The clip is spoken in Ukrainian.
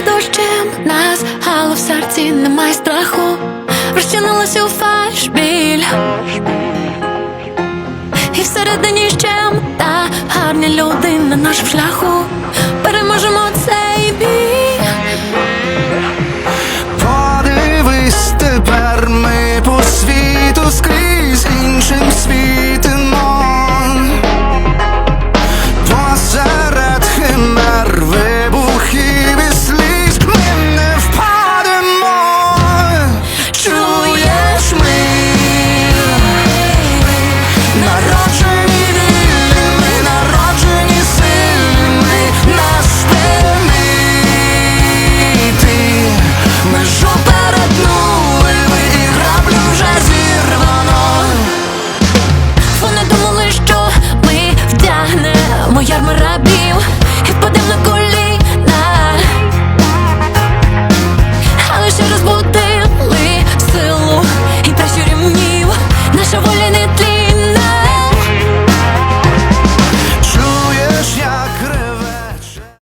під дощем нас, але в серці немає страху, розчинилась у фальш біль і всередині щем та гарні люди на нашому шляху.